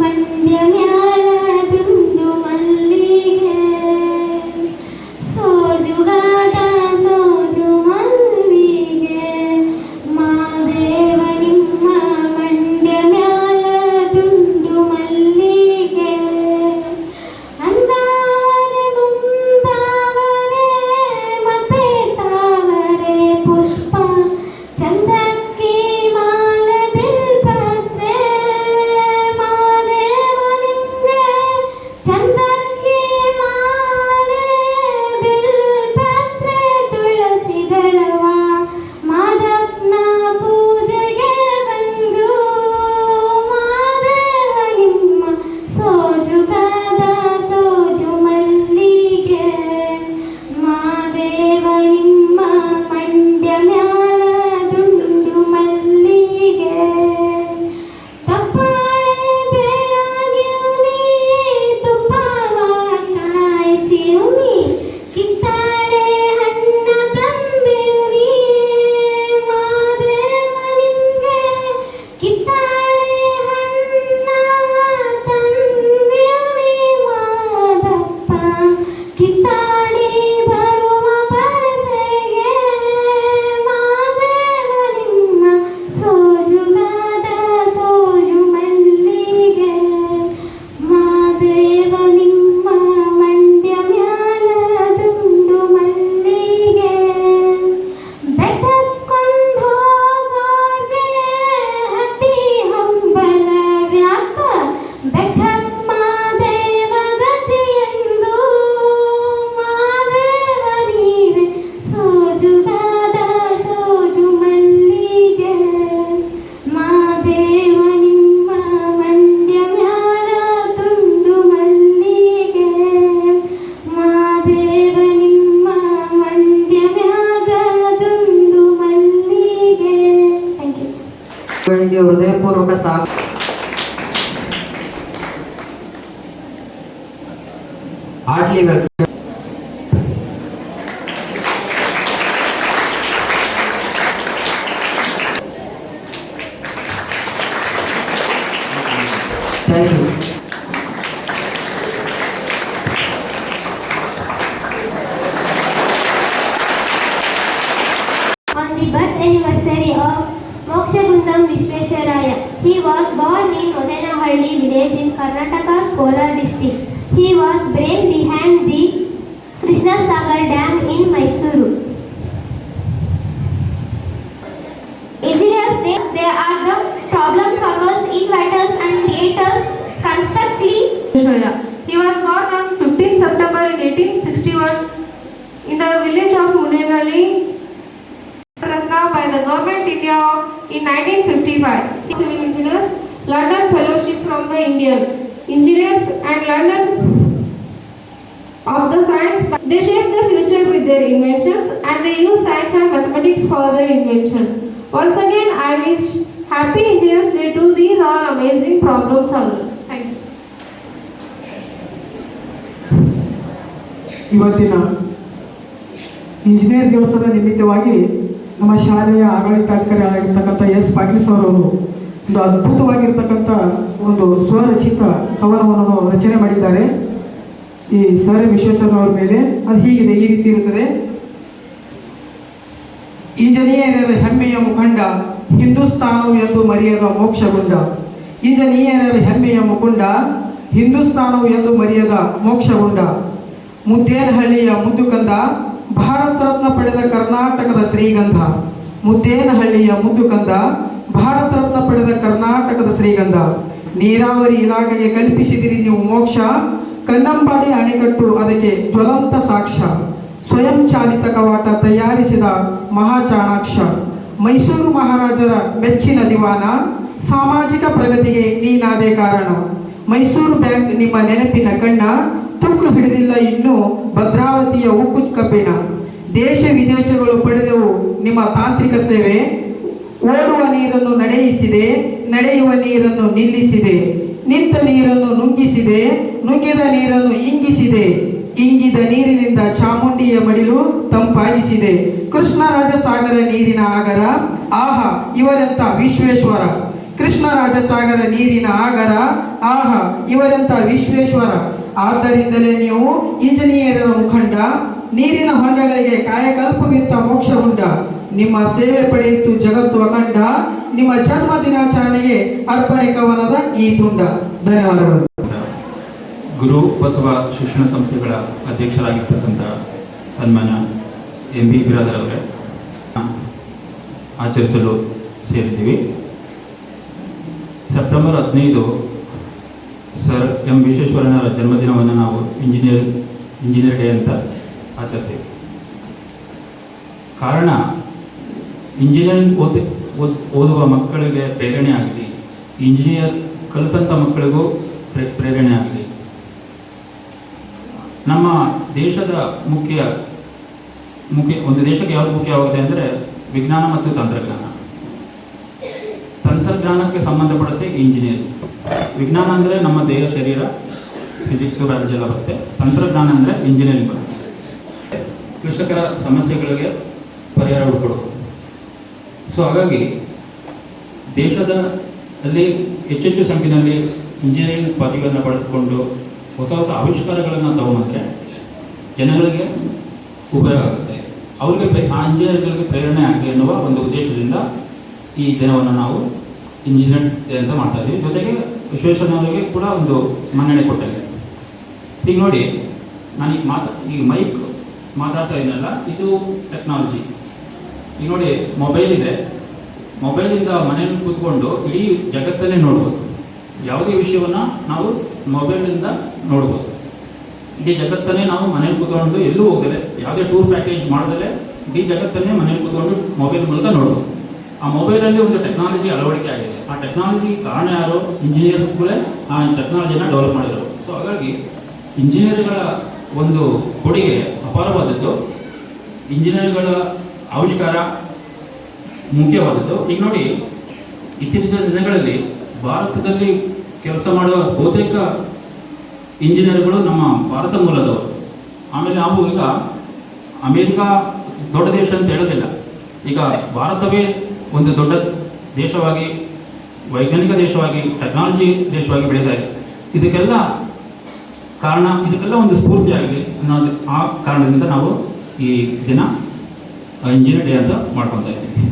mặt điều nghe आगे बढ़ thank you On the birth anniversary of Mokshagundam Vishveswaraya, he was born in Modanahalli village in Karnataka's Kolar district. He was brain behind the Krishna Sagar Dam in Mysuru. Engineers, they, they are the problem solvers, innovators and creators constantly He was born on 15 September in 1861 in the village of Munenali, Ratna by the government India in 1955. Civil engineers, London Fellowship from the Indian Engineers and London of the science. They shape the future with their inventions and they use science and mathematics for their invention. Once again, I wish happy Engineers Day to these all amazing problem solvers. Thank you. ಇವತ್ತಿನ engineer ದಿವಸದ ನಿಮಿತ್ತವಾಗಿ ನಮ್ಮ ಶಾಲೆಯ ಆಡಳಿತಾಧಿಕಾರಿ ಆಗಿರ್ತಕ್ಕಂಥ S Patil sir ಅವರು ಒಂದು ಅದ್ಭುತವಾಗಿರ್ತಕ್ಕಂಥ ಒಂದು ಸ್ವರಚಿತ ಕವನವನ್ನು ರಚನೆ ಮಾಡಿದ್ದಾರೆ ಈ ಸರ್ ವಿಶ್ವೇಶ್ವರವ್ರ ಮೇಲೆ ಅದು ಹೀಗಿದೆ, ಈ ರೀತಿ ಇರುತ್ತದೆ. ಇಂಜಿನಿಯರರ ಹೆಮ್ಮೆಯ ಮುಖಂಡ, ಹಿಂದೂಸ್ತಾನವು ಎಂದು ಮರೆಯದ ಮೋಕ್ಷಗುಂಡ. ಇಂಜಿನಿಯರರ ಹೆಮ್ಮೆಯ ಮುಖಂಡ, ಹಿಂದೂಸ್ತಾನವು ಎಂದು ಮರೆಯದ ಮೋಕ್ಷಗುಂಡ. ಮುದ್ದೇನಹಳ್ಳಿಯ ಮುದ್ದುಕಂದ ಭಾರತ ರತ್ನ ಪಡೆದ ಕರ್ನಾಟಕದ ಶ್ರೀಗಂಧ. ಮುದ್ದೇನಹಳ್ಳಿಯ ಮುದ್ದುಕಂದ ಭಾರತ ರತ್ನ ಪಡೆದ ಕರ್ನಾಟಕದ ಶ್ರೀಗಂಧ. ನೀರಾವರಿ ಇಲಾಖೆಗೆ ಕಲ್ಪಿಸಿದಿರಿ ನೀವು ಮೋಕ್ಷ ಕನ್ನಂಬಾಡಿ ಅಣೆಕಟ್ಟು ಅದಕ್ಕೆ ಜ್ವಲಂತ ಸಾಕ್ಷ್ಯ. ಸ್ವಯಂ ಚಾಲಿತ ಕವಾಟ ತಯಾರಿಸಿದ ಮಹಾಚಾಣಾಕ್ಷ ಮೈಸೂರು ಮಹಾರಾಜರ ಮೆಚ್ಚಿನ ದಿವಾನ. ಸಾಮಾಜಿಕ ಪ್ರಗತಿಗೆ ನೀನಾದೇ ಕಾರಣ. ಮೈಸೂರು ಬ್ಯಾಂಕ್ ನಿಮ್ಮ ನೆನಪಿನ ಕಣ್ಣ. ತುಕ್ಕು ಹಿಡಿದಿಲ್ಲ ಇನ್ನು ಭದ್ರಾವತಿಯ ಉಕ್ಕು ಕಬ್ಬಿಣ. ದೇಶ ವಿದೇಶಗಳು ಪಡೆದವು ನಿಮ್ಮ ತಾಂತ್ರಿಕ ಸೇವೆ. ಓಡುವ ನೀರನ್ನು ನಡೆಯಿಸಿದೆ, ನಡೆಯುವ ನೀರನ್ನು ನಿಲ್ಲಿಸಿದೆ. ನಿಂತ ನೀರನ್ನು ನುಂಗಿಸಿದೆ, ನುಂಗಿದ ನೀರನ್ನು ಇಂಗಿಸಿದೆ. ಇಂಗಿದ ನೀರಿನಿಂದ ಚಾಮುಂಡಿಯ ಮಡಿಲು ತಂಪಾಗಿಸಿದೆ. ಕೃಷ್ಣರಾಜ ಸಾಗರ ನೀರಿನ ಆಗರ, ಆಹಾ, ಇವರೆಂತ ವಿಶ್ವೇಶ್ವರ. ಕೃಷ್ಣರಾಜ ಸಾಗರ ನೀರಿನ ಆಗರ, ಆಹಾ, ಇವರಂತ ವಿಶ್ವೇಶ್ವರ. ಆದ್ದರಿಂದಲೇ ನೀವು ಇಂಜಿನಿಯರರ ಮುಖಂಡ, ನೀರಿನ ಹೊಂಡಗಳಿಗೆ ಕಾಯಕಲ್ಪವಿತ್ತ ಮೋಕ್ಷಗುಂಡ. ನಿಮ್ಮ ಸೇವೆ ಪಡೆಯಿತು ಜಗತ್ತು ಅಖಂಡ, ನಿಮ್ಮ ಜನ್ಮ ದಿನಾಚರಣೆಗೆ ಅರ್ಪಣೆ ಕವನದ ಈ ತುಂಡ. ಧನ್ಯವಾದಗಳು. ಗುರು ಬಸವ ಶಿಕ್ಷಣ ಸಂಸ್ಥೆಗಳ ಅಧ್ಯಕ್ಷರಾಗಿರ್ತಕ್ಕಂಥ ಸನ್ಮಾನ ಎಂ ಬಿ ಬಿರಾದರ್ ಅವರೇ, ಆಚರಿಸಲು ಸೇರಿದ್ದೀವಿ. ಸೆಪ್ಟೆಂಬರ್ ಹದಿನೈದು ಸರ್ ಎಂ ವಿಶ್ವೇಶ್ವರಯ್ಯನವರ ಜನ್ಮದಿನವನ್ನು ನಾವು ಇಂಜಿನಿಯರ್ ಇಂಜಿನಿಯರ್ ಡೇ ಅಂತ ಆಚರಿಸ್ತೀವಿ. ಕಾರಣ ಇಂಜಿನಿಯರಿಂಗ್ ಓದಿ, ಓದ್, ಓದುವ ಮಕ್ಕಳಿಗೆ ಪ್ರೇರಣೆ ಆಗಲಿ, ಇಂಜಿನಿಯರ್ ಕಲಿತಂಥ ಮಕ್ಕಳಿಗೂ ಪ್ರೇ, ಪ್ರೇರಣೆ ಆಗಲಿ. ನಮ್ಮ ದೇಶದ ಮುಖ್ಯ ಮುಖ್ಯ, ಒಂದು ದೇಶಕ್ಕೆ ಯಾವುದು ಮುಖ್ಯವಾಗಿದೆ ಅಂದರೆ ವಿಜ್ಞಾನ ಮತ್ತು ತಂತ್ರಜ್ಞಾನ. ತಂತ್ರಜ್ಞಾನಕ್ಕೆ ಸಂಬಂಧಪಡುತ್ತೆ ಇಂಜಿನಿಯರಿಂಗ್. ವಿಜ್ಞಾನ ಅಂದರೆ ನಮ್ಮ ದೇಹ, ಶರೀರ, ಫಿಸಿಕ್ಸು, ಬಯಾಲಜಿ ಎಲ್ಲ ಬರುತ್ತೆ. ತಂತ್ರಜ್ಞಾನ ಅಂದರೆ ಇಂಜಿನಿಯರಿಂಗ್ ಬರುತ್ತೆ. ಕೃಷಿಕರ ಸಮಸ್ಯೆಗಳಿಗೆ ಪರಿಹಾರ ಹುಡುಕೊಡೋದು. ಸೊ ಹಾಗಾಗಿ ದೇಶದ ಅಲ್ಲಿ ಹೆಚ್ಚೆಚ್ಚು ಸಂಖ್ಯೆಯಲ್ಲಿ ಇಂಜಿನಿಯರಿಂಗ್ ಪದವಿಯನ್ನು ಪಡೆದುಕೊಂಡು ಹೊಸ ಹೊಸ ಆವಿಷ್ಕಾರಗಳನ್ನು ತಗೊಂಡ್ರೆ ಜನಗಳಿಗೆ ಉಪಯೋಗ ಆಗುತ್ತೆ. ಅವರಿಗೆ ಆ ಇಂಜಿನಿಯರ್ಗಳಿಗೆ ಪ್ರೇರಣೆ ಆಗಲಿ ಎನ್ನುವ ಒಂದು ಉದ್ದೇಶದಿಂದ ಈ ದಿನವನ್ನು ನಾವು ಇಂಜಿನಿಯರ್ ಡೇ ಅಂತ ಮಾಡ್ತಾ ಇದ್ದೀವಿ ಜೊತೆಗೆ ವಿಶ್ವೇಶ್ವರನವರಿಗೆ ಕೂಡ ಒಂದು ಮನ್ನಣೆ ಕೊಟ್ಟಿದೆ ಈಗ ನೋಡಿ ನಾನು ಈಗ ಮಾತಾ, ಈಗ ಮೈಕ್ ಮಾತಾಡ್ತಾ ಇದ್ದೀನಲ್ಲ ಇದು ಟೆಕ್ನಾಲಜಿ ಈಗ ನೋಡಿ ಮೊಬೈಲ್ ಇದೆ. ಮೊಬೈಲಿಂದ ಮನೆಯಲ್ಲಿ ಕೂತ್ಕೊಂಡು ಇಡೀ ಜಗತ್ತನ್ನೇ ನೋಡ್ಬೋದು. ಯಾವುದೇ ವಿಷಯವನ್ನು ನಾವು ಮೊಬೈಲಿಂದ ನೋಡ್ಬೋದು. ಇಡೀ ಜಗತ್ತನ್ನೇ ನಾವು ಮನೇಲಿ ಕೂತ್ಕೊಂಡು ಎಲ್ಲೂ ಹೋಗದೆ, ಯಾವುದೇ ಟೂರ್ ಪ್ಯಾಕೇಜ್ ಮಾಡದಲ್ಲೇ ಇಡೀ ಜಗತ್ತನ್ನೇ ಮನೇಲಿ ಕೂತ್ಕೊಂಡು ಮೊಬೈಲ್ ಮೂಲಕ ನೋಡ್ಬೋದು. ಆ ಮೊಬೈಲಲ್ಲಿ ಒಂದು ಟೆಕ್ನಾಲಜಿ ಅಳವಡಿಕೆ ಆಗಿದೆ. ಆ ಟೆಕ್ನಾಲಜಿ ಕಾರಣ ಯಾರು? ಇಂಜಿನಿಯರ್ಸ್ಗಳೇ ಆ ಟೆಕ್ನಾಲಜಿನ ಡೆವಲಪ್ ಮಾಡಿದರು. ಸೊ ಹಾಗಾಗಿ ಇಂಜಿನಿಯರ್ಗಳ ಒಂದು ಕೊಡುಗೆ ಅಪಾರವಾದದ್ದು. ಇಂಜಿನಿಯರ್ಗಳ ಆವಿಷ್ಕಾರ ಮುಖ್ಯವಾದದ್ದು. ಈಗ ನೋಡಿ, ಇತ್ತೀಚಿನ ದಿನಗಳಲ್ಲಿ ಭಾರತದಲ್ಲಿ ಕೆಲಸ ಮಾಡುವ ಬಹುತೇಕ ಇಂಜಿನಿಯರ್ಗಳು ನಮ್ಮ ಭಾರತ ಮೂಲದವರು. ಆಮೇಲೆ ನಾವು ಈಗ ಅಮೇರಿಕಾ ದೊಡ್ಡ ದೇಶ ಅಂತ ಹೇಳೋದಿಲ್ಲ. ಈಗ ಭಾರತವೇ ಒಂದು ದೊಡ್ಡ ದೇಶವಾಗಿ, ವೈಜ್ಞಾನಿಕ ದೇಶವಾಗಿ, ಟೆಕ್ನಾಲಜಿ ದೇಶವಾಗಿ ಬೆಳೀತಾ ಇದೆ. ಇದಕ್ಕೆಲ್ಲ ಕಾರಣ, ಇದಕ್ಕೆಲ್ಲ ಒಂದು ಸ್ಫೂರ್ತಿಯಾಗಲಿ ಅನ್ನೋದು ಆ ಕಾರಣದಿಂದ ನಾವು ಈ ದಿನ ಇಂಜಿನಿಯರ್ ಡೇ ಅಂತ ಮಾಡ್ಕೊತಾ ಇದ್ದೀವಿ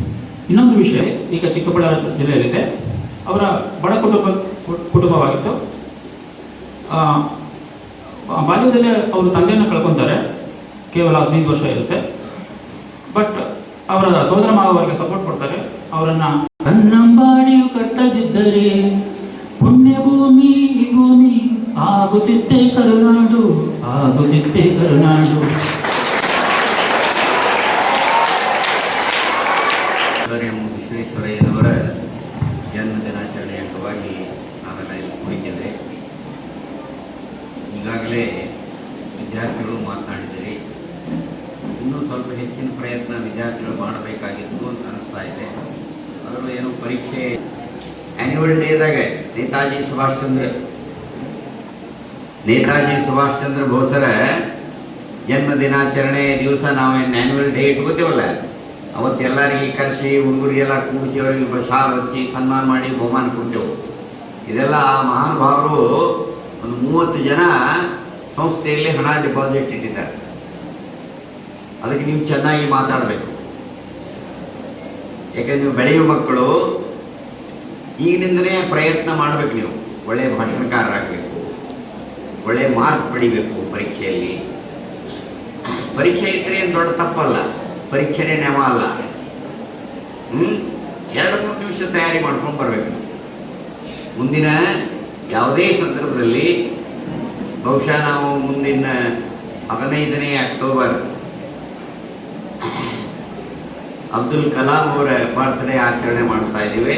ಇನ್ನೊಂದು ವಿಷಯ, ಈಗ ಚಿಕ್ಕಬಳ್ಳಾಪುರ ಜಿಲ್ಲೆಯಲ್ಲಿದೆ. ಅವರ ಬಡ ಕುಟುಂಬ ಕುಟುಂಬವಾಗಿತ್ತು ಬಾಲ್ಯದಲ್ಲೇ ಅವರು ತಂದೆಯನ್ನು ಕಳ್ಕೊತಾರೆ. ಕೇವಲ ಹದಿನೈದು ವರ್ಷ ಇರುತ್ತೆ. ಬಟ್ ಅವರ ಸೋದರ ಮಾವ ಅವರಿಗೆ ಸಪೋರ್ಟ್ ಕೊಡ್ತಾರೆ. ಅವರನ್ನ ಕನ್ನಂಬಾಡಿಯು ಕಟ್ಟದಿದ್ದರೆ ಪುಣ್ಯ ಭೂಮಿ ಆಗುತ್ತಿತ್ತೆ ಕರುನಾಡು ಆಗುತ್ತಿತ್ತೆ ಕರುನಾಡು ಸರ್ ಎಂ ವಿಶ್ವೇಶ್ವರಯ್ಯನವರ ಜನ್ಮ ದಿನಾಚರಣೆ ಅಂಗವಾಗಿ ನಾವೆಲ್ಲ ಇಲ್ಲಿ ಕುಳಿತಿದ್ದೇವೆ ಈಗಾಗಲೇ ವಿದ್ಯಾರ್ಥಿಗಳು ಮಾತನಾಡಿದ್ದೀರಿ ಇನ್ನೂ ಸ್ವಲ್ಪ ಹೆಚ್ಚಿನ ಪ್ರಯತ್ನ ವಿದ್ಯಾರ್ಥಿಗಳು ಮಾಡಬೇಕಾಗಿತ್ತು ಅಂತ ಅನಿಸ್ತಾ ಇದೆ. ಅದರಲ್ಲೂ ಏನು ಪರೀಕ್ಷೆ ಆ್ಯನ್ಯುವಲ್ ಡೇದಾಗ ನೇತಾಜಿ ಸುಭಾಷ್ ಚಂದ್ರ, ನೇತಾಜಿ ಸುಭಾಷ್ ಚಂದ್ರ ಬೋಸರ ಜನ್ಮ ದಿನಾಚರಣೆ ದಿವಸ ನಾವೇನು ಆ್ಯನ್ಯುವಲ್ ಡೇ ಇಟ್ಕೋತೀವಲ್ಲ? ಅವತ್ತೆಲ್ಲರಿಗೆ ಕರೆಸಿ, ಹುಡುಗರಿಗೆಲ್ಲ ಕೂಡಿಸಿ, ಅವರಿಗೆ ಶಾಲ್ ಹಚ್ಚಿ, ಸನ್ಮಾನ ಮಾಡಿ, ಬಹುಮಾನ ಕೊಟ್ಟೆವು ಇದೆಲ್ಲ ಆ ಮಹಾನುಭಾವರು ಒಂದು ಮೂವತ್ತು ಜನ ಸಂಸ್ಥೆಯಲ್ಲಿ ಹಣ ಡಿಪಾಸಿಟ್ ಇಟ್ಟಿದ್ದಾರೆ. ಅದಕ್ಕೆ ನೀವು ಚೆನ್ನಾಗಿ ಮಾತಾಡಬೇಕು. ಯಾಕಂದ್ರೆ ನೀವು ಬೆಳೆಯುವ ಮಕ್ಕಳು ಈಗಿನಿಂದಲೇ ಪ್ರಯತ್ನ ಮಾಡಬೇಕು ನೀವು. ಒಳ್ಳೆಯ ಭಾಷಣಕಾರರಾಗಬೇಕು. ಒಳ್ಳೆಯ ಮಾರ್ಕ್ಸ್ ಪಡಿಬೇಕು ಪರೀಕ್ಷೆಯಲ್ಲಿ. ಪರೀಕ್ಷೆ ಇದ್ರೆ ಏನು ದೊಡ್ಡ ತಪ್ಪಲ್ಲ. ಪರೀಕ್ಷೆನೇ ನೆವ ಅಲ್ಲ. ಹ್ಞೂ ಎರಡು ಮೂರು ನಿಮಿಷ ತಯಾರಿ ಮಾಡ್ಕೊಂಡು ಬರಬೇಕು. ಮುಂದಿನ ಯಾವುದೇ ಸಂದರ್ಭದಲ್ಲಿ ಬಹುಶಃ ನಾವು ಮುಂದಿನ ಹದಿನೈದನೇ ಅಕ್ಟೋಬರ್ ಅಬ್ದುಲ್ ಕಲಾಂ ಅವರ ಬರ್ತ್ಡೇ ಆಚರಣೆ ಮಾಡ್ತಾ ಇದ್ದೀವಿ.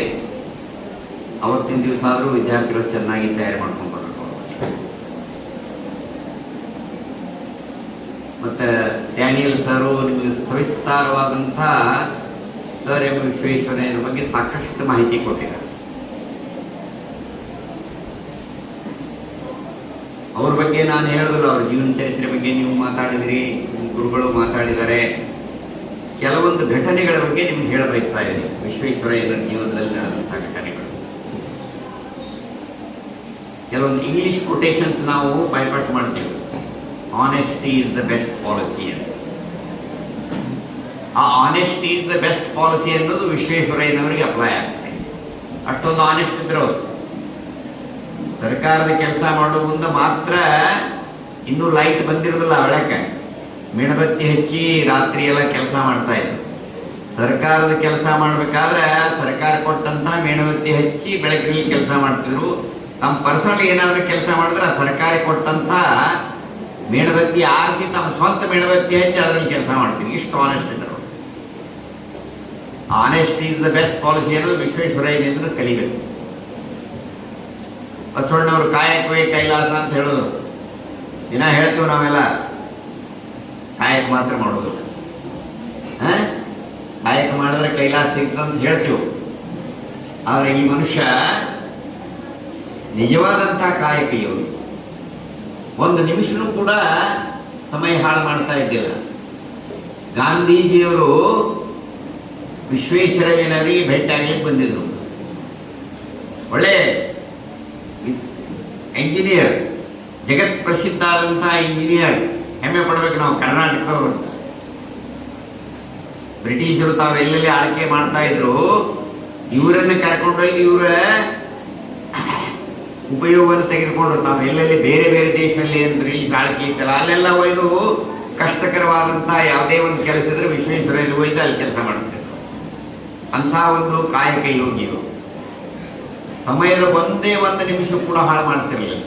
ಅವತ್ತಿನ ದಿವಸ ಆದರೂ ವಿದ್ಯಾರ್ಥಿಗಳು ಚೆನ್ನಾಗಿ ತಯಾರಿ ಮಾಡ್ಕೊಂಡು ಬರಬೇಕು. ಮತ್ತು ಡ್ಯಾನಿಯಲ್ ಸರು ನಿಮಗೆ ಸವಿಸ್ತಾರವಾದಂಥ ಸರ್ ಎಂ ವಿಶ್ವೇಶ್ವರಯ್ಯನ ಬಗ್ಗೆ ಸಾಕಷ್ಟು ಮಾಹಿತಿ ಕೊಟ್ಟಿದ್ದಾರೆ. ಅವ್ರ ಬಗ್ಗೆ ನಾನು ಹೇಳಿದ್ರು ಅವ್ರ ಜೀವನ ಚರಿತ್ರೆ ಬಗ್ಗೆ ನೀವು ಮಾತಾಡಿದಿರಿ ಗುರುಗಳು ಮಾತಾಡಿದ್ದಾರೆ. ಕೆಲವೊಂದು ಘಟನೆಗಳ ಬಗ್ಗೆ ನಿಮ್ಗೆ ಹೇಳ ಬಯಸ್ತಾ ಇದ್ದೀನಿ. ವಿಶ್ವೇಶ್ವರಯ್ಯನ ಜೀವನದಲ್ಲಿ ನಡೆದಂತಹ ಘಟನೆಗಳು. ಕೆಲವೊಂದು ಇಂಗ್ಲಿಷ್ ಕೊಟೇಶನ್ಸ್ ನಾವು ಬೈಪಾಟ್ ಮಾಡ್ತೀವಿ. Honesty is the best policy ಅಂತ. ಆ honesty is the best policy ಅನ್ನೋದು ವಿಶ್ವೇಶ್ವರಯ್ಯನವರಿಗೆ ಅಪ್ಲೈ ಆಗ್ತದೆ. ಅಷ್ಟೊಂದು ಆನೆಸ್ಟ್ ಇದ್ರು ಸರ್ಕಾರದ ಕೆಲಸ ಮಾಡೋ ಮುಂದೆ ಮಾತ್ರ ಇನ್ನೂ ಲೈಟ್ ಬಂದಿರೋದಿಲ್ಲ ಬೆಳಕ ಮೆಣಬತ್ತಿ ಹಚ್ಚಿ ರಾತ್ರಿ ಎಲ್ಲ ಕೆಲಸ ಮಾಡ್ತಾ ಇದ್ರು ಸರ್ಕಾರದ ಕೆಲಸ ಮಾಡಬೇಕಾದ್ರೆ ಸರ್ಕಾರ ಕೊಟ್ಟಂತ ಮೇಣಬತ್ತಿ ಹಚ್ಚಿ ಬೆಳಕಿನಲ್ಲಿ ಕೆಲಸ ಮಾಡ್ತಿದ್ರು. ತಮ್ಮ ಪರ್ಸನಲ್ ಏನಾದರೂ ಕೆಲಸ ಮಾಡಿದ್ರೆ ಸರ್ಕಾರ ಕೊಟ್ಟಂತ ಮೇಣಬತ್ತಿ ಆರಿಸಿ ತಮ್ಮ ಸ್ವಂತ ಮೇಣಬತ್ತಿ ಹಚ್ಚಿ ಅದರಲ್ಲಿ ಕೆಲಸ ಮಾಡ್ತೀವಿ ಇಷ್ಟು ಆನೆಸ್ಟ್ ಇದ್ರು. Honest is the best policy ಅನ್ನೋದು ವಿಶ್ವೇಶ್ವರಯ್ಯನಿಂದ ಕಲಿಬೇಕು. ಬಸವಣ್ಣವರು ಕಾಯಕವೇ ಕೈಲಾಸ ಅಂತ ಹೇಳೋದು. ದಿನ ಹೇಳ್ತೀವಿ ನಾವೆಲ್ಲ. ಕಾಯಕ ಮಾತ್ರ ಮಾಡೋದಿಲ್ಲ ಹ? ಕಾಯಕ ಮಾಡಿದ್ರೆ ಕೈಲಾಸ ಸಿಗ್ತಂತ ಹೇಳ್ತೀವಿ. ಆದರೆ ಈ ಮನುಷ್ಯ ನಿಜವಾದಂಥ ಕಾಯಕ ಒಂದು ನಿಮಿಷನೂ ಕೂಡ ಸಮಯ ಹಾಳು ಮಾಡ್ತಾ ಇದ್ದಿಲ್ಲ. ಗಾಂಧೀಜಿಯವರು ವಿಶ್ವೇಶ್ವರಯ್ಯನವರಿಗೆ ಭೇಟಿಯಾಗಲಿಕ್ಕೆ ಬಂದಿದ್ರು. ಒಳ್ಳೆ ಇಂಜಿನಿಯರ್ ಜಗತ್ ಪ್ರಸಿದ್ಧ ಆದಂಥ ಇಂಜಿನಿಯರ್ ಹೆಮ್ಮೆ ಪಡಬೇಕು ನಾವು ಕರ್ನಾಟಕದವರು. ಬ್ರಿಟಿಷರು ತಾವು ಎಲ್ಲೆಲ್ಲಿ ಆಳ್ಕೆ ಮಾಡ್ತಾ ಇದ್ರು, ಇವರನ್ನು ಕರ್ಕೊಂಡೋಗಿ ಇವರ ಉಪಯೋಗವನ್ನು ತೆಗೆದುಕೊಂಡು ತಾವು ಎಲ್ಲೆಲ್ಲಿ ಬೇರೆ ಬೇರೆ ದೇಶದಲ್ಲಿ ಏನು ಬ್ರಿಟಿಷ್ ಆಳ್ಕೆ ಇತ್ತಲ್ಲ, ಅಲ್ಲೆಲ್ಲ ಒಯ್ದು ಕಷ್ಟಕರವಾದಂಥ ಯಾವುದೇ ಒಂದು ಕೆಲಸ ಇದ್ರೆ ವಿಶ್ವೇಶ್ವರಯ್ಯ ಒಯ್ದು ಅಲ್ಲಿ ಕೆಲಸ ಮಾಡ್ತಿದ್ರು ಅಂಥ ಒಂದು ಕಾಯಕ ಯೋಗಿ ಇವರು ಸಮಯದ ಒಂದೇ ಒಂದು ನಿಮಿಷ ಕೂಡ ಹಾಳು ಮಾಡ್ತಿರಲಿಲ್ಲ.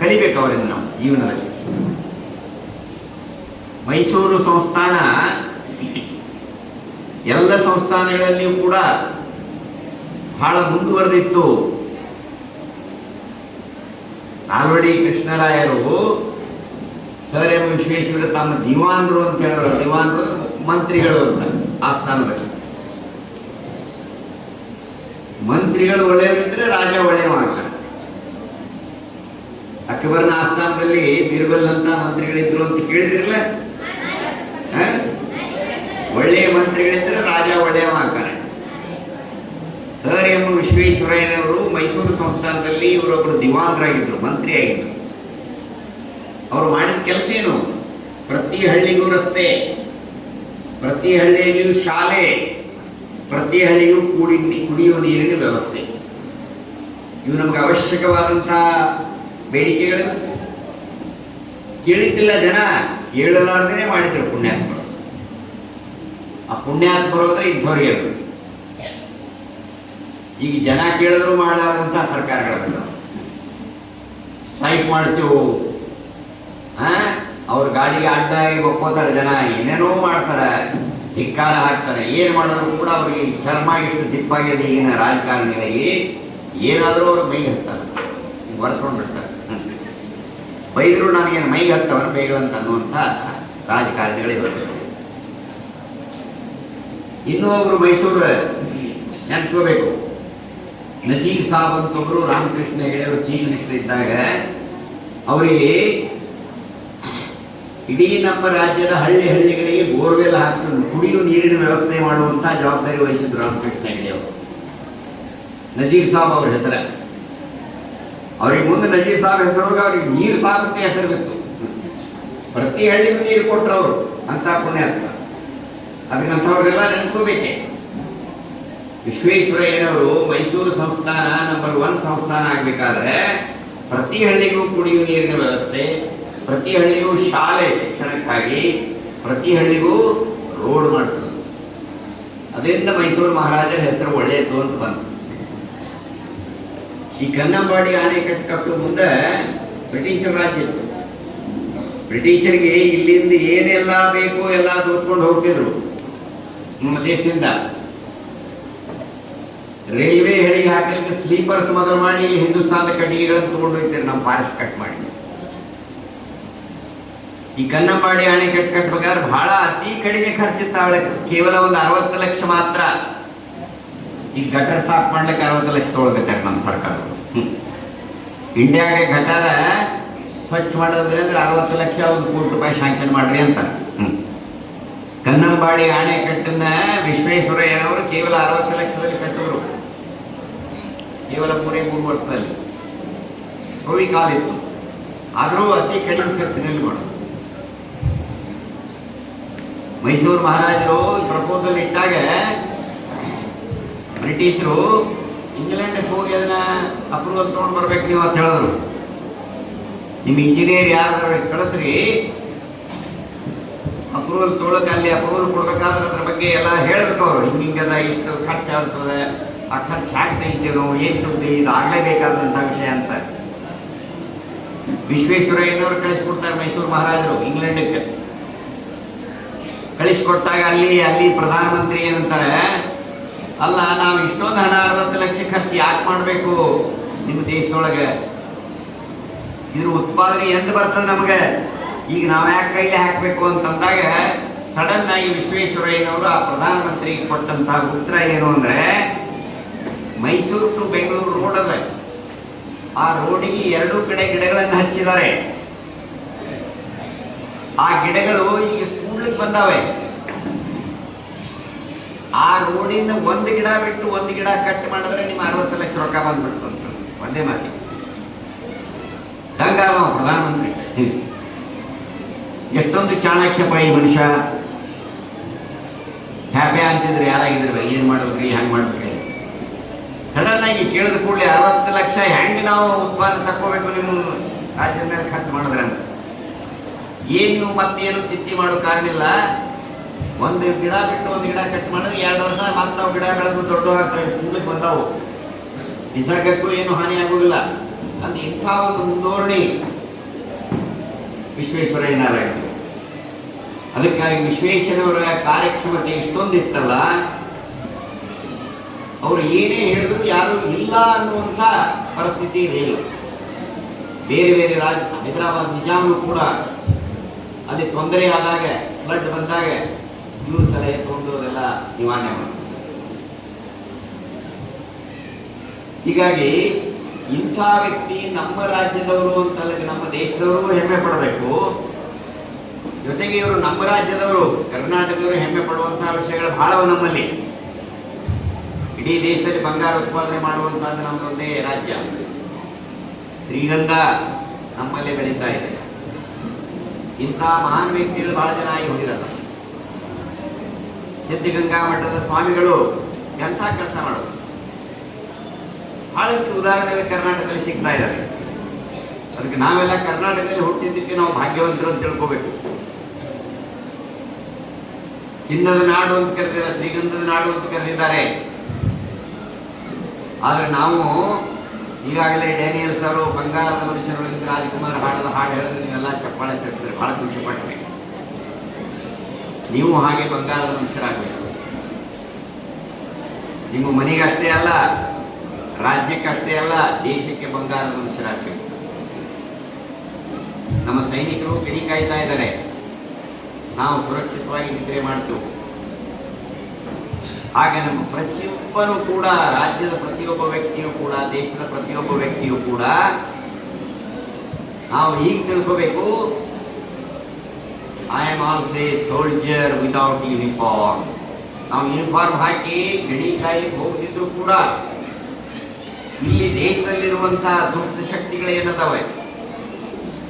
ಕಲಿಬೇಕು ಅವರಿಂದ ನಾವು ಜೀವನದಲ್ಲಿ. ಮೈಸೂರು ಸಂಸ್ಥಾನ, ಎಲ್ಲ ಸಂಸ್ಥಾನಗಳಲ್ಲಿಯೂ ಕೂಡ ಬಹಳ ಮುಂದುವರೆದಿತ್ತು. ಆಲ್ರೆಡಿ ಕೃಷ್ಣರಾಯರು ಸರ್ ಎಂ ವಿಶ್ವೇಶ್ವರ ತಮ್ಮ ದಿವಾನ್ರು ಅಂತ ಹೇಳಿದ್ರು ದಿವಾನ್ರು ಮಂತ್ರಿಗಳು ಅಂತ ಆ ಸ್ಥಾನದಲ್ಲಿ. ಮಂತ್ರಿಗಳು ಒಳ್ಳೆಯವರಿದ್ರೆ ರಾಜ ಒಳ್ಳೆಯವಾಗ ಅಕ್ಬರ್ನ ಆಸ್ಥಾನದಲ್ಲಿ ಬೀರ್ಬಲ್ ಅಂತ ಮಂತ್ರಿಗಳಿದ್ರು ಅಂತ ಕೇಳಿದಿರಲ್ಲ ಹ? ಒಳ್ಳೆಯ ಮಂತ್ರಿಗಳಿದ್ರೆ ರಾಜ ಒಳ್ಳೆಯವಾಗ್ತಾನೆ ಸರ್ ಎಂ ವಿಶ್ವೇಶ್ವರಯ್ಯನವರು ಮೈಸೂರು ಸಂಸ್ಥಾನದಲ್ಲಿ ಇವರೊಬ್ಬರು ದಿವಾನರಾಗಿದ್ದರು ಮಂತ್ರಿ ಆಗಿದ್ರು ಅವರು ಮಾಡಿದ ಕೆಲಸ ಏನು? ಪ್ರತಿ ಹಳ್ಳಿಗೂ ರಸ್ತೆ, ಪ್ರತಿ ಹಳ್ಳಿಯಲ್ಲಿಯೂ ಶಾಲೆ, ಪ್ರತಿ ಹಳ್ಳಿಯೂ ಕೂಡಿ ಕುಡಿಯುವ ನೀರಿನ ವ್ಯವಸ್ಥೆ. ಇವು ನಮಗೆ ಅವಶ್ಯಕವಾದಂಥ ಬೇಡಿಕೆಗಳು. ಕೇಳಿದ್ದಿಲ್ಲ ಜನ ಕೇಳಲಾರ್ದೇ ಮಾಡಿದ್ರು ಪುಣ್ಯಾತ್ಮರು. ಆ ಪುಣ್ಯಾತ್ಮರು ಅಂದ್ರೆ ಇಂಥವ್ರಿಗೆ ಇರ್ಬೇಕು. ಈಗ ಜನ ಕೇಳಿದ್ರು ಮಾಡಲಾರಂಥ ಸರ್ಕಾರಗಳ ಸ್ಟ್ರೈಕ್ ಮಾಡ್ತೇವು? ಹಾ? ಅವ್ರ ಗಾಡಿಗೆ ಅಡ್ಡಾಗಿ ಒಪ್ಕೋತಾರೆ ಜನ, ಏನೇನೋ ಮಾಡ್ತಾರೆ, ಧಿಕ್ಕಾರ ಹಾಕ್ತಾರೆ. ಏನು ಮಾಡಿದ್ರು ಕೂಡ ಅವ್ರಿಗೆ ಚರ್ಮ ಇಷ್ಟು ದಿಪ್ಪಾಗಿದೆ ಈಗಿನ ರಾಜಕಾರಣಿಗಳಿಗೆ. ಏನಾದರೂ ಅವ್ರು ಮೈಗೆ ಹತ್ತಾರೆ ಒರೆಸ್ಕೊಂಡು ಬಿಡ್ತಾರೆ. ಬೈದರು ನನಗೇನು ಮೈಗೆ ಹತ್ತವನು ಬೈಗಳಂತ ಅನ್ನುವಂಥ ರಾಜಕಾರಣಿಗಳೇ ಬರಬೇಕು ಇನ್ನೂ ಒಬ್ರು ಮೈಸೂರು, ನೆನೆಸ್ಕೋಬೇಕು. ನಜೀರ್ ಸಾಬ್ ಅಂತ ಒಬ್ರು ರಾಮಕೃಷ್ಣ ಹೆಗಡೆಯವರು ಚೀಫ್ ಮಿನಿಸ್ಟರ್ ಇದ್ದಾಗ, ಅವರಿಗೆ ಇಡೀ ನಮ್ಮ ರಾಜ್ಯದ ಹಳ್ಳಿ ಹಳ್ಳಿಗಳಿಗೆ ಬೋರ್ವೆಲ್ ಹಾಕಿ ಕುಡಿಯುವ ನೀರಿನ ವ್ಯವಸ್ಥೆ ಮಾಡುವಂತ ಜವಾಬ್ದಾರಿ ವಹಿಸಿದ್ರು ರಾಮಕೃಷ್ಣ ಹೆಗಡೆ ಅವರು ನಜೀರ್ ಸಾಬ್ ಅವ್ರ ಹೆಸರ. ಅವ್ರಿಗೆ ಮುಂದೆ ನಜೀರ್ ಸಾಬ್ ಹೆಸರು ಅವ್ರಿಗೆ ನೀರು ಸಾಬ್ ಹೆಸರು ಬಿತ್ತು ಪ್ರತಿ ಹಳ್ಳಿಗೂ ನೀರು ಕೊಟ್ರು ಅವರು, ಅಂತ ಪುಣ್ಯಾತ್ಮ. ಅದಕ್ಕಂಥವ್ರೆಲ್ಲ ನೆನೆಸ್ಕೋಬೇಕೆ ವಿಶ್ವೇಶ್ವರಯ್ಯನವರು ಮೈಸೂರು ಸಂಸ್ಥಾನ ನಂಬರ್ ಒನ್ ಸಂಸ್ಥಾನ ಆಗಬೇಕಾದ್ರೆ ಪ್ರತಿ ಹಳ್ಳಿಗೂ ಕುಡಿಯುವ ನೀರಿನ ವ್ಯವಸ್ಥೆ, ಪ್ರತಿ ಹಳ್ಳಿಗೂ ಶಾಲೆ ಶಿಕ್ಷಣಕ್ಕಾಗಿ, ಪ್ರತಿ ಹಳ್ಳಿಗೂ ರೋಡ್ ಮಾಡಿಸಿದ್ರು ಅದರಿಂದ ಮೈಸೂರು ಮಹಾರಾಜರ ಹೆಸರು ಒಳ್ಳೆಯದು ಅಂತ ಬಂತು. ಈ ಕನ್ನಂಬಾಡಿ ಅಣೆಕಟ್ಟು ಕಟ್ಟೋ ಮುಂದೆ ಬ್ರಿಟಿಷರ ರಾಜ್ಯ ಬ್ರಿಟಿಷರಿಗೆ ಇಲ್ಲಿಂದ ಏನೆಲ್ಲ ಬೇಕೋ ಎಲ್ಲ ದೋಚ್ಕೊಂಡು ಹೋಗ್ತಿದ್ರು. ನಮ್ಮ ದೇಶದಿಂದ. ರೈಲ್ವೆ ಹೇಳಿಗೆ ಹಾಕಲಿಕ್ಕೆ ಸ್ಲೀಪರ್ಸ್ ಮೊದಲು ಮಾಡಿ ಹಿಂದೂಸ್ತಾನದ ಕಟ್ಟಿಗೆಗಳನ್ನು ತಗೊಂಡು ಹೋಗ್ತಾರೆ ನಮ್ಮ ಫಾರೆಸ್ಟ್ ಕಟ್ ಮಾಡಿ. ಈ ಕನ್ನಂಬಾಡಿ ಅಣೆಕಟ್ಟು ಕಟ್ಟಬೇಕಾದ್ರೆ ಬಹಳ ಅತಿ ಕಡಿಮೆ ಖರ್ಚಿತ್ತಾವಳೆ ಕೇವಲ ಒಂದು ಅರವತ್ತು ಲಕ್ಷ ಮಾತ್ರ. ಈ ಗಟರ್ ಸಾಫ್ ಮಾಡ್ಲಿಕ್ಕೆ ಅರವತ್ತು ಲಕ್ಷ ತೊಗೊಳ್ಬೇಕಾರೆ ನಮ್ಮ ಸರ್ಕಾರ. ಇಂಡಿಯಾಗೆ ಗಟರ ಸ್ವಚ್ಛ ಮಾಡೋದ್ರೆ ಅಂದ್ರೆ ಅರವತ್ತು ಲಕ್ಷ ಒಂದು ಕೋಟಿ ರೂಪಾಯಿ ಶಾಂಕ್ಷನ್ ಮಾಡ್ರಿ ಹ್ಮ್. ಕನ್ನಂಬಾಡಿ ಆಣೆಕಟ್ಟನ್ನ ವಿಶ್ವೇಶ್ವರಯ್ಯನವರು ಕೇವಲ ಅರವತ್ತು ಲಕ್ಷದಲ್ಲಿ ಕಟ್ಟಿದ್ರು. ಕೇವಲ ಮೂರೇ ಮೂರು ವರ್ಷದಲ್ಲಿ. ಸೋವಿ ಕಾಲಿತ್ತು ಆದರೂ ಅತಿ ಕಡಿಮೆ ಖರ್ಚಿನಲ್ಲಿ ಮಾಡೋದು. ಮೈಸೂರು ಮಹಾರಾಜರು ಪ್ರಪೋಸಲ್ ಇಟ್ಟಾಗ ಬ್ರಿಟಿಷರು ಇಂಗ್ಲೆಂಡ್ಗೆ ಹೋಗಿ ಅದನ್ನ ಅಪ್ರೂವಲ್ ತೊಗೊಂಡು ಬರ್ಬೇಕು ನೀವು ಅಂತ ಹೇಳಿದ್ರು. ನಿಮ್ಮ ಇಂಜಿನಿಯರ್ ಯಾರಾದ್ರೂ ಕಳಿಸ್ರಿ. ಅಪ್ರೂವಲ್ ತೊಳಕ ಅಲ್ಲಿ ಅಪ್ರೂವಲ್ ಕೊಡ್ಬೇಕಾದ್ರೆ ಅದ್ರ ಬಗ್ಗೆ ಎಲ್ಲ ಹೇಳ್ಬೇಕು ಅವರು. ಹಿಂಗಿಂಗೆಲ್ಲ ಇಷ್ಟು ಖರ್ಚು ಆಗ್ತದೆ. ಆ ಖರ್ಚು ಹಾಕ್ತಾ ನಾವು ಏನು ಸುದ್ದಿ, ಇದು ಆಗಲೇಬೇಕಾದಂಥ ವಿಷಯ ಅಂತ. ವಿಶ್ವೇಶ್ವರಯ್ಯನವರು ಕಳಿಸ್ಕೊಡ್ತಾರೆ ಮೈಸೂರು ಮಹಾರಾಜರು ಇಂಗ್ಲೆಂಡಕ್ಕೆ. ಕಳಿಸ್ಕೊಟ್ಟಾಗ ಅಲ್ಲಿ ಅಲ್ಲಿ ಪ್ರಧಾನಮಂತ್ರಿ ಏನಂತಾರೆ, ಅಲ್ಲ, ನಾವು ಇಷ್ಟೊಂದು ಹಣ ಅರವತ್ತು ಲಕ್ಷ ಖರ್ಚು ಯಾಕೆ ಮಾಡಬೇಕು ನಿಮ್ಮ ದೇಶದೊಳಗೆ? ಇದ್ರ ಉತ್ಪಾದನೆ ಎಂದು ಬರ್ತದೆ ನಮಗೆ? ಈಗ ನಾವು ಯಾಕೆ ಕೈಲಿ ಹಾಕಬೇಕು ಅಂತಂದಾಗ ಸಡನ್ ಆಗಿ ವಿಶ್ವೇಶ್ವರಯ್ಯನವರು ಆ ಪ್ರಧಾನಮಂತ್ರಿಗೆ ಕೊಟ್ಟಂತಹ ಉತ್ತರ ಏನು ಅಂದ್ರೆ, ಮೈಸೂರು ಟು ಬೆಂಗಳೂರು ರೋಡ್ ಅದ. ಆ ರೋಡಿಗೆ ಎರಡೂ ಕಡೆ ಗಿಡಗಳನ್ನು ಹಚ್ಚಿದ್ದಾರೆ. ಆ ಗಿಡಗಳು ಈಗ ಕೂಡ್ಲಿಕ್ಕೆ ಬಂದಾವೆ. ಆ ರೋಡಿಂದ ಒಂದು ಗಿಡ ಬಿಟ್ಟು ಒಂದು ಗಿಡ ಕಟ್ ಮಾಡಿದ್ರೆ ನಿಮ್ಮ ಅರವತ್ತು ಲಕ್ಷ ರೊಕ್ಕ ಬಂದ್ಬಿಡ್ತು ಅಂತ. ಒಂದೇ ಮಾತು. ದಂಗಾದವ ಪ್ರಧಾನಮಂತ್ರಿ. ಎಷ್ಟೊಂದು ಚಾಣಾಕ್ಷಪ ಈ ಮನುಷ್ಯ. ಹ್ಯಾಪಿ ಆಗ್ತಿದ್ರೆ ಯಾರಾಗಿದ್ರೆ ಏನು ಮಾಡ್ಬೇಕ್ರಿ ಹ್ಯಾಂಗೆ ಮಾಡ್ಬೇಕ್ರಿ? ಸಡನ್ ಆಗಿ ಕೇಳಿದ ಕೂಡಲೇ ಅರವತ್ತು ಲಕ್ಷ ಹೆಂಗೆ ನಾವು ಉತ್ಪಾದನೆ ತಕ್ಕೋಬೇಕು ನಿಮ್ಮ ರಾಜ್ಯದ ಮೇಲೆ ಖರ್ಚು ಮಾಡಿದ್ರೆ ಅಂತ. ಏನು ನೀವು ಮತ್ತೇನು ಚಿಂತೆ ಮಾಡೋ ಕಾರಣ ಇಲ್ಲ. ಒಂದು ಗಿಡ ಬಿಟ್ಟು ಒಂದು ಗಿಡ ಕಟ್ ಮಾಡಿದ್ರೆ ಎರಡು ವರ್ಷ ಮತ್ತೆ ಅವು ಬೆಳೆದು ದೊಡ್ಡ ಆಗ್ತವೆ, ಕೂಡಲಿಕ್ಕೆ ಬಂದಾವು. ನಿಸರ್ಗಕ್ಕೂ ಏನು ಹಾನಿ ಆಗುವುದಿಲ್ಲ ಅಂತ ಇಂಥ ಒಂದು ಮುಂದೋರಣಿ ವಿಶ್ವೇಶ್ವರಯ್ಯ ನಾರಾಯಣ. ಅದಕ್ಕಾಗಿ ವಿಶ್ವೇಶ್ವರವರ ಕಾರ್ಯಕ್ಷಮತೆ ಇಷ್ಟೊಂದಿತ್ತಲ್ಲ? ಅವರು ಏನೇ ಹೇಳಿದ್ರು ಯಾರು ಇಲ್ಲ ಅನ್ನುವಂಥ ಪರಿಸ್ಥಿತಿ ಇರಲಿಲ್ಲ. ಬೇರೆ ಬೇರೆ ರಾಜ, ಹೈದರಾಬಾದ್ ನಿಜಾಮು ಕೂಡ ಅಲ್ಲಿ ತೊಂದರೆ ಆದಾಗ, ಫ್ಲಡ್ ಬಂದಾಗ ಇವರು ಸಲಹೆ ತೊಗೊಂಡು ಅದೆಲ್ಲ ನಿವಾರಣೆ ಮಾಡ್ತಾರೆ ಹೀಗಾಗಿ ಇಂಥ ವ್ಯಕ್ತಿ ನಮ್ಮ ರಾಜ್ಯದವರು ಅಂತಲ್ಲ, ನಮ್ಮ ದೇಶದವರು ಹೆಮ್ಮೆ ಪಡಬೇಕು. ಜೊತೆಗೆ ಇವರು ನಮ್ಮ ರಾಜ್ಯದವರು, ಕರ್ನಾಟಕದವರು ಹೆಮ್ಮೆ ಪಡುವಂತಹ ವಿಷಯಗಳು ಬಹಳವು ನಮ್ಮಲ್ಲಿ. ಇಡೀ ದೇಶದಲ್ಲಿ ಬಂಗಾರ ಉತ್ಪಾದನೆ ಮಾಡುವಂತಹದ್ದು ನಮ್ಮದೊಂದೇ ರಾಜ್ಯ. ಶ್ರೀಗಂಧ ನಮ್ಮಲ್ಲೇ ಬೆಳೀತಾ ಇದೆ. ಇಂತಹ ಮಹಾನ್ ವ್ಯಕ್ತಿಗಳು ಬಹಳ ಜನ ಆಗಿ ಹೋಗಿರಲ್ಲ ಸಿದ್ಧಗಂಗಾ ಮಠದ ಸ್ವಾಮಿಗಳು ಎಂಥ ಕೆಲಸ ಮಾಡೋದು? ಬಹಳಷ್ಟು ಉದಾಹರಣೆಗಳು ಕರ್ನಾಟಕದಲ್ಲಿ ಸಿಗ್ತಾ ಇದ್ದಾರೆ ಅದಕ್ಕೆ ನಾವೆಲ್ಲ ಕರ್ನಾಟಕದಲ್ಲಿ ಹುಟ್ಟಿದ್ದಕ್ಕೆ ನಾವು ಭಾಗ್ಯವಂತರು ಅಂತ ತಿಳ್ಕೋಬೇಕು. ಚಿನ್ನದ ನಾಡು ಅಂತ ಕರೆದಿದ್ದಾರೆ, ಶ್ರೀಗಂಧದ ನಾಡು ಅಂತ ಕರೆದಿದ್ದಾರೆ. ಆದ್ರೆ ನಾವು ಈಗಾಗಲೇ ಡೇನಿಯಲ್ಸ್ ಸರ್, ಬಂಗಾರದ ಮನುಷ್ಯರೊಳಗಿಂದ ರಾಜಕುಮಾರ್ ಹಾಡದ ಹಾಡು ಹೇಳಿದ್ರೆ ನೀವೆಲ್ಲ ಚಪ್ಪಾಳೆ ತಟ್ಟಿದ್ರೆ ಬಹಳ ಖುಷಿ ಪಟ್ಟರೆ ನೀವು ಹಾಗೆ ಬಂಗಾರದ ಮನುಷ್ಯರಾಗಬೇಕು. ನಿಮ್ಮ ಮನೆಗೆ ಅಷ್ಟೇ ಅಲ್ಲ, ರಾಜ್ಯಕ್ಕೆ ಅಷ್ಟೇ ಅಲ್ಲ, ದೇಶಕ್ಕೆ ಬಂಗಾರದ ಮನುಷ್ಯರಾಗಬೇಕು. ನಮ್ಮ ಸೈನಿಕರು ಗಡಿ ಕಾಯ್ತಾ ಇದ್ದಾರೆ. ನಾವು ಸುರಕ್ಷಿತವಾಗಿ ನಿದ್ರೆ ಮಾಡ್ತೇವೆ. ಹಾಗೆ ನಮ್ಮ ಪ್ರತಿಯೊಬ್ಬರೂ ಕೂಡ, ರಾಜ್ಯದ ಪ್ರತಿಯೊಬ್ಬ ವ್ಯಕ್ತಿಯೂ ಕೂಡ, ದೇಶದ ಪ್ರತಿಯೊಬ್ಬ ವ್ಯಕ್ತಿಯು ಕೂಡ ನಾವು ಈಗ ತಿಳ್ಕೋಬೇಕು. I am also a soldier without uniform ನಾವು ಯೂನಿಫಾರ್ಮ್ ಹಾಕಿ ಗಡಿ ಕಾಯಿ ಹೋಗ್ತಿದ್ರು ಕೂಡ ಇಲ್ಲಿ ದೇಶದಲ್ಲಿರುವಂತಹ ದುಷ್ಟ ಶಕ್ತಿಗಳು ಏನದಾವೆ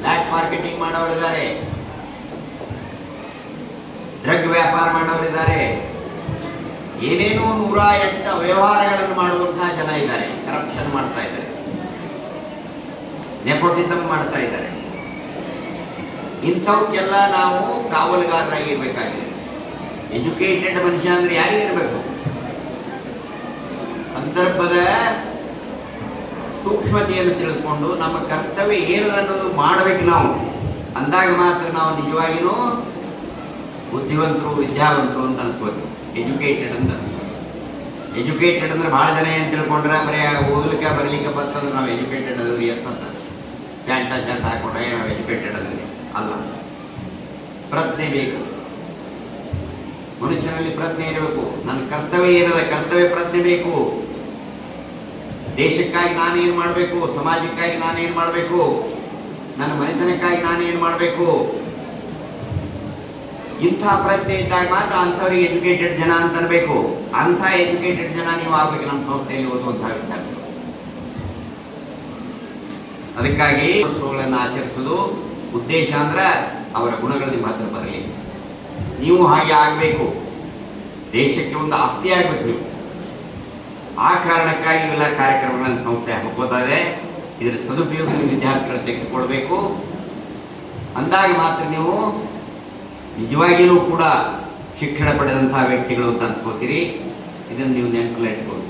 ಬ್ಲ್ಯಾಕ್ ಮಾರ್ಕೆಟಿಂಗ್ ಮಾಡೋರಿದ್ದಾರೆ. ಡ್ರಗ್ ವ್ಯಾಪಾರ ಮಾಡೋರಿದ್ದಾರೆ. ಏನೇನೋ ನೂರ ಎಂಟು ವ್ಯವಹಾರಗಳನ್ನು ಮಾಡುವಂತಹ ಜನ ಇದ್ದಾರೆ. ಕರಪ್ಷನ್ ಮಾಡ್ತಾ ಇದ್ದಾರೆ. ನೆಪೋಟಿಸಮ್ ಮಾಡ್ತಾ ಇದ್ದಾರೆ. ಇಂಥವಕ್ಕೆಲ್ಲ ನಾವು ಕಾವಲುಗಾರರಾಗಿರ್ಬೇಕಾಗಿದೆ. ಎಜುಕೇಟೆಡ್ ಮನುಷ್ಯ ಅಂದ್ರೆ ಇರಬೇಕು? ಸಂದರ್ಭದ ಸೂಕ್ಷ್ಮತೆಯನ್ನು ತಿಳಿದುಕೊಂಡು ನಮ್ಮ ಕರ್ತವ್ಯ ಏನು ಅನ್ನೋದು ಮಾಡಬೇಕು ನಾವು. ಅಂದಾಗ ಮಾತ್ರ ನಾವು ನಿಜವಾಗಿಯೂ ಬುದ್ಧಿವಂತರು ವಿದ್ಯಾವಂತರು ಅಂತ ಅನ್ಸ್ಬೋದು. ಎಜುಕೇಟೆಡ್ ಅಂತ. ಎಜುಕೇಟೆಡ್ ಅಂದ್ರೆ ಭಾಳ ಜನ ಏನು ತಿಳ್ಕೊಂಡ್ರೆ ಬರೀ ಓದ್ಲಿಕ್ಕೆ ಬರಲಿಕ್ಕೆ ಬರ್ತಂದ್ರೆ ನಾವು ಎಜುಕೇಟೆಡ್ ಅದೀವಿ ಅಂತ ಪ್ಯಾಂಟ ಶರ್ಟ್ ಹಾಕೊಂಡ್ರೆ ನಾವು ಎಜುಕೇಟೆಡ್ ಅದೀವಿ ಅಲ್ಲ. ಪ್ರಜ್ಞೆ ಬೇಕು. ಮನುಷ್ಯನಲ್ಲಿ ಪ್ರಜ್ಞೆ ಇರಬೇಕು. ನನ್ನ ಕರ್ತವ್ಯ ಏನದ? ಕರ್ತವ್ಯ ಪ್ರಜ್ಞೆ ಬೇಕು. ದೇಶಕ್ಕಾಗಿ ನಾನೇನು ಮಾಡಬೇಕು? ಸಮಾಜಕ್ಕಾಗಿ ನಾನೇನು ಮಾಡಬೇಕು? ನನ್ನ ಮನೆತನಕ್ಕಾಗಿ ನಾನೇನು ಮಾಡಬೇಕು? ಇಂಥ ಪ್ರಜ್ಞೆ ಇದ್ದಾಗ ಮಾತ್ರ ಅಂಥವ್ರಿಗೆ ಎಜುಕೇಟೆಡ್ ಜನ ಅಂತ ಅನ್ಬೇಕು ಅಂಥ ಎಜುಕೇಟೆಡ್ ಜನ ನೀವು ಆಗ್ಬೇಕು ನಮ್ಮ ಸಂಸ್ಥೆಯಲ್ಲಿ ಓದುವಂತಹ ವಿದ್ಯಾರ್ಥಿಗಳು. ಅದಕ್ಕಾಗಿ ಉತ್ಸವಗಳನ್ನು ಆಚರಿಸೋದು ಉದ್ದೇಶ ಅಂದ್ರೆ ಅವರ ಗುಣಗಳಲ್ಲಿ ಮಾತ್ರ ಬರಲಿ. ನೀವು ಹಾಗೆ ಆಗಬೇಕು. ದೇಶಕ್ಕೆ ಒಂದು ಆಸ್ತಿ ಆಗಬೇಕು ನೀವು. ಆ ಕಾರಣಕ್ಕಾಗಿ ಇವೆಲ್ಲ ಕಾರ್ಯಕ್ರಮಗಳನ್ನು ಸಂಸ್ಥೆ ಹಾಕೋತಾ ಇದೆ. ಇದರ ಸದುಪಯೋಗ ನೀವು ವಿದ್ಯಾರ್ಥಿಗಳು ತೆಗೆದುಕೊಳ್ಬೇಕು. ಅಂದಾಗ ಮಾತ್ರ ನೀವು ನಿಜವಾಗಿಯೂ ಕೂಡ ಶಿಕ್ಷಣ ಪಡೆದಂತಹ ವ್ಯಕ್ತಿಗಳು ಅಂತ ಅನ್ಸ್ಕೋತೀರಿ. ಇದನ್ನು ನೀವು ನೆನಪಲ್ಲಿ ಇಟ್ಕೊಳ್ಳಿ